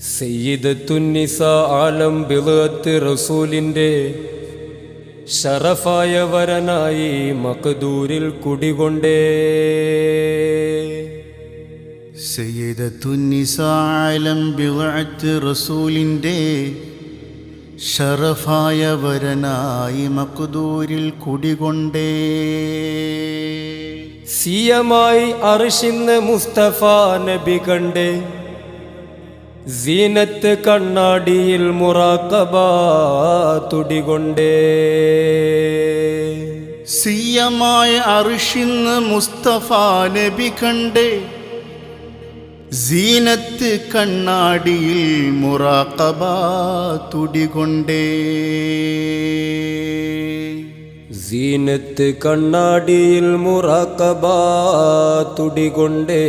സയ്യിദത്തുന്നിസ ആലം ബിളത്ത് റസൂലിന്റെ ഷറഫായ വരനായി മക്ദൂരിൽ കുടികൊണ്ടേ. സയ്യിദത്തുന്നിസാലം ബിളത്ത് റസൂലിന്റെ ഷറഫായ വരനായി മക്ദൂരിൽ കുടികൊണ്ടേ. സിയമായി അറിഷിന്ന് മുസ്തഫ നബി കണ്ടേ. സീനത്ത് കണ്ണാടിയിൽ മുറാക്കബ തുടികൊണ്ടേ. സിയമായ അറിഷിന്ന് മുസ്തഫ നബി കണ്ടേ. സീനത്ത് കണ്ണാടിയിൽ മുറാക്കബ തുടികൊണ്ടേ. സീനത്ത് കണ്ണാടിയിൽ മുറാക്കബ തുടികൊണ്ടേ.